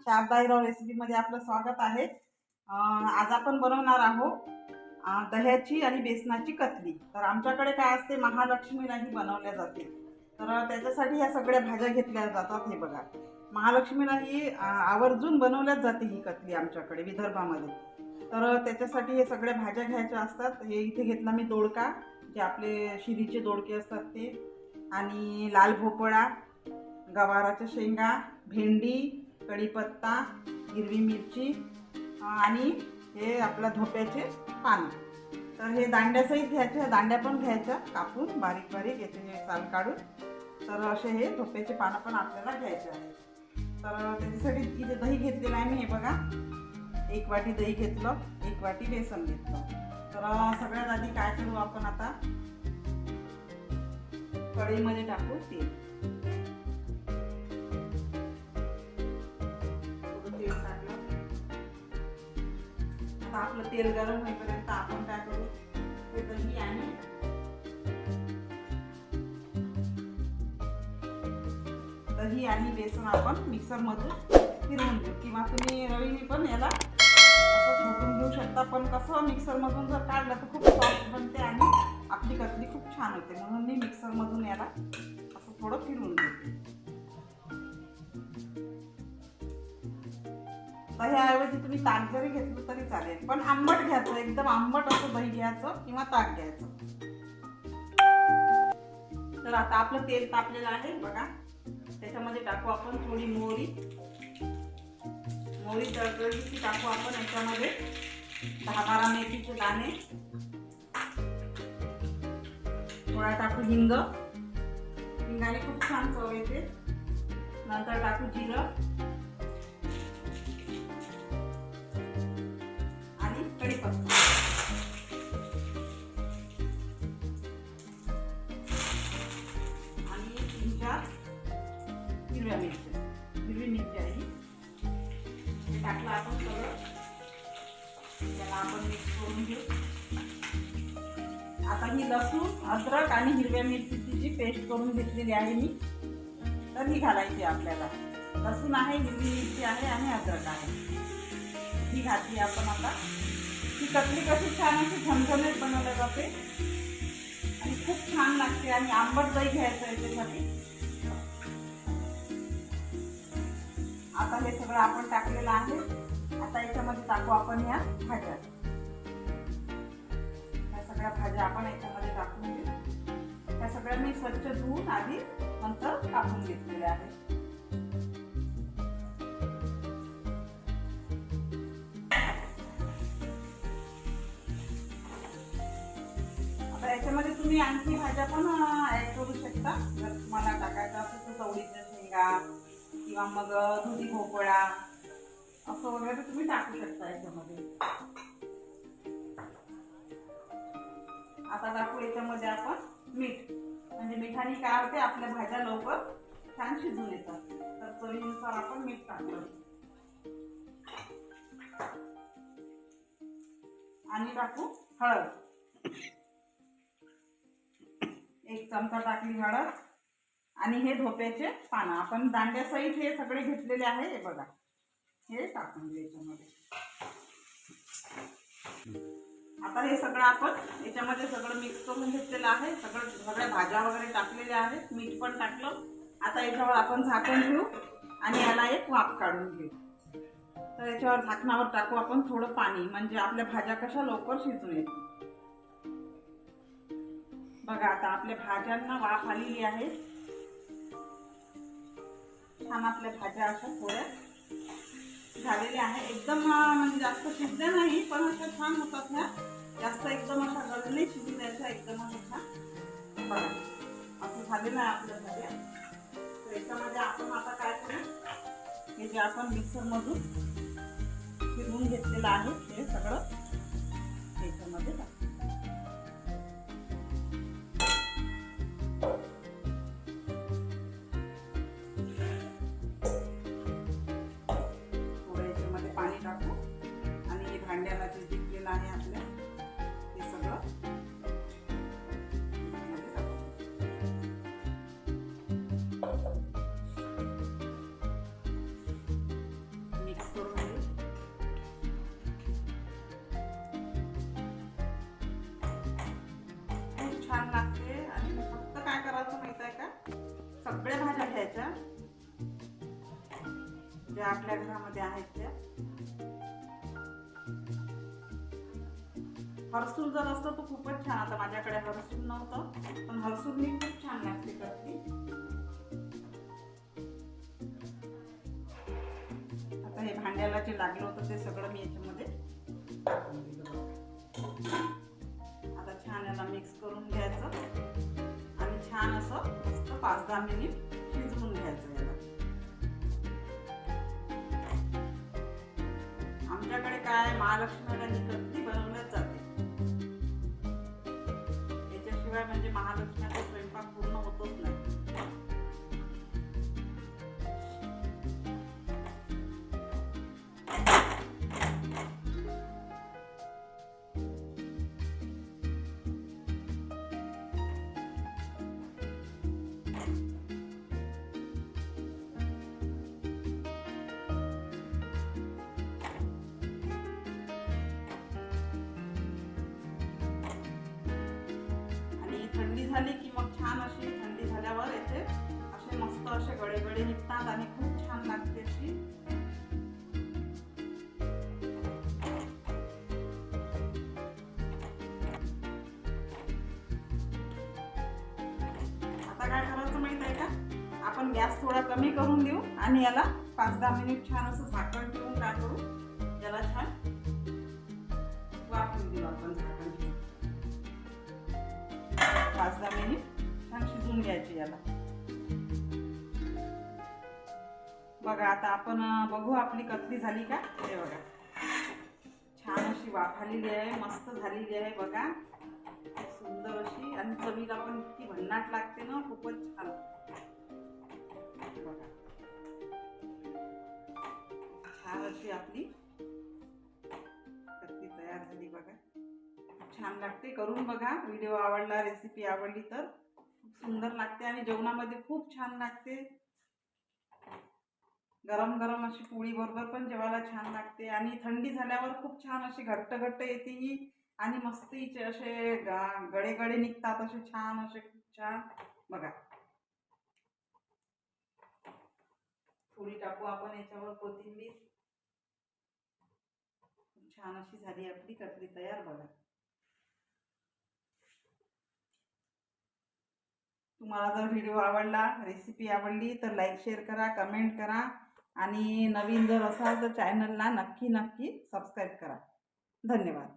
शारदाईराव रेसिपीमध्ये आपलं स्वागत आहे. आज आपण बनवणार आहोत दह्याची आणि बेसनाची कतली. तर आमच्याकडे काय असते महालक्ष्मीलाही बनवल्या जाते. तर त्याच्यासाठी ह्या सगळ्या भाज्या घेतल्या जातात हे बघा. महालक्ष्मीला ही आवर्जून बनवल्याच जाते ही कतली आमच्याकडे विदर्भामध्ये. तर त्याच्यासाठी हे सगळ्या भाज्या घ्यायच्या असतात. हे इथे घेतला मी दोडका जे आपले शिरीचे दोडके असतात ते. आणि लाल भोपळा गवाराच्या शेंगा भेंडी कढीपत्ता हिरवी मिरची आणि हे आपल्या धोप्याचे पानं. तर हे दांड्यासहित घ्यायचं दांड्या पण घ्यायच्या कापून बारीक बारीक याचे हे साल काढून. तर असे हे धोप्याचे पानं पण आपल्याला घ्यायचे आहे तर त्याच्यासाठी इथे दही घेतलेलं आहे मी हे बघा. एक वाटी दही घेतलं एक वाटी बेसन घेतलं. तर सगळ्यात आधी काय करू आपण आता? कढईमध्ये टाकू तेल. आपलं तेल गरम होईपर्यंत आपण काय करू? ते दही आणि दही आणि बेसन आपण मिक्सरमधून फिरवून घेऊ किंवा तुम्ही रवीने पण याला असं घेऊ शकता पण कसं मिक्सरमधून जर काढलं तर खूप सॉफ्ट बनते आणि आपली कतली खूप छान होते. म्हणून मी मिक्सरमधून याला असं थोडं फिरवून घेते दह्याऐवजी तुम्ही ताक जरी घेतलं तरी चालेल. पण आंबट घ्यायचं एकदम आंबट असं दही घ्यायचं किंवा ताक घ्यायचं. तर आता आपलं तेल तापलेलं आहे बघा. त्याच्यामध्ये टाकू आपण थोडी मोहरी. मोहरी तळतळली की टाकू आपण याच्यामध्ये. दहा बारा मेथीचे दाणे. थोडा टाकू हिंग. हिंगाने खूप छान चव येते. नंतर टाकू जिरं. आणि आणि तीन चार हिरव्या मिरच्या हिरवी मिरची आहे. टाकलं आपण सगळं त्याला आपण मिक्स करून घेऊ आता ही लसूण अद्रक आणि हिरव्या मिरचीची जी पेस्ट करून घेतलेली आहे मी तर ही घालायची आपल्याला लसूण आहे हिरवी मिरची आहे आणि अद्रक आहे ही घातली आपण आता ती कटली कशी छान अशी झमझमीत बनवल्या जाते. आणि खूप छान लागते आणि आंबट दही घ्यायचं याच्यासाठी आता हे सगळं आपण टाकलेलं आहे. आता याच्यामध्ये टाकू आपण ह्या भाज्या. या सगळ्या भाज्या आपण याच्यामध्ये टाकून घेऊ. त्या सगळ्या मी स्वच्छ धुवून आधी नंतर टाकून घेतलेल्या आहेत. याच्यामध्ये तुम्ही आणखी भाज्या पण ऍड करू शकता. जर तुम्हाला टाकायचं असेल तर चवळीच्या शेंगा किंवा मग दुधी भोपळा असं वगैरे तुम्ही टाकू शकता याच्यामध्ये. आता टाकू याच्यामध्ये आपण मीठ. म्हणजे मिठाने काय होते आपल्या भाज्या लवकर छान शिजून येतात. तर चवीनुसार आपण मीठ टाकलं आणि टाकू हळद. एक चमचा टाकली हळद आणि हे धोप्याचे पानं. आपण दांड्यासहित हे सगळे घेतलेले आहे हे बघा. हे टाकून याच्यामध्ये. आता हे सगळं आपण याच्यामध्ये सगळं मिक्स करून घेतलेलं आहे. सगळं सगळ्या भाज्या वगैरे टाकलेल्या आहेत. मीठ पण टाकलं. आता याच्यावर आपण झाकण घेऊ आणि याला एक वाफ काढून घेऊ. तर याच्यावर झाकणावर टाकू आपण थोडं पाणी. म्हणजे आपल्या भाज्या कशा लवकर शिजून येतील. बघा आता आपल्या भाज्यांना वाफ आलेली आहे. छान आपल्या भाज्या अशा थोड्या झालेल्या आहे एकदम म्हणजे जास्त शिजल्या नाही पण अशा छान होतात ह्या. जास्त एकदम अशा गळून नाही शिजू द्यायचा एकदम अशा छान बघा असं झालेलं आहे आपल्या भाज्या. तर याच्यामध्ये आपण आता काय करू? हे जे आपण मिक्सरमधून फिरवून घेतलेलं आहे आपल्याला जे टिकलेलं आहे आपल्या ते सगळं. छान लागते. आणि फक्त काय करायचं माहीत आहे का? सगळ्या भाज्या घ्यायच्या. ज्या आपल्या घरामध्ये आहेत. हर्सूल जर असतं तर खूपच छान. आता माझ्याकडे हर्सूल नव्हतं पण हरसूलनी खूप छान लागते करते आता हे भांड्याला जे लागलं होतं ते सगळं मी याच्यामध्ये आता छान याला मिक्स करून घ्यायचं. आणि छान असं मस्त पाच दहा मिनिट शिजवून घ्यायचं याला. आमच्याकडे काय महालक्ष्मीला निकट झाली की मग छान अशी थंडी झाल्यावर याचे असे मस्त असे गडेगडे निघतात आणि खूप छान लागते अशी. आता काय करायचं माहीत आहे का? आपण गॅस थोडा कमी करून देऊ आणि याला पाच दहा मिनिट छान असं झाकण ठेवून काय करू? याला छान वापरून देऊ आपण झाकण. पाच दहा मिनिट छान शिजून घ्यायची याला. बघा आता आपण बघू आपली कतली झाली का? हे बघा. छान अशी वाफालेली आहे मस्त झालेली आहे बघा. सुंदर अशी आणि चवीला पण इतकी भन्नाट लागते ना खूपच छान. बघा. छान अशी आपली कतली तयार झाली बघा. छान लागते. करून बघा. व्हिडिओ आवडला रेसिपी आवडली तर खूप सुंदर लागते आणि जेवणामध्ये खूप छान लागते. गरम गरम अशी पोळी बरोबर पण जेवायला छान लागते आणि थंडी झाल्यावर खूप छान अशी घट्ट घट्ट येते ही आणि मस्त हिचे असे गडे गडे निघतात असे छान असे खूप छान. बघा. थोडी टाकू आपण याच्यावर कोथिंबीर. छान अशी झाली आपली कटली तयार बघा. तुम्हाला जर व्हिडिओ आवडला रेसिपी आवडली तर लाईक शेअर करा कमेंट करा. आणि नवीन जर असाल तर चॅनलला नक्की नक्की सबस्क्राईब करा. धन्यवाद.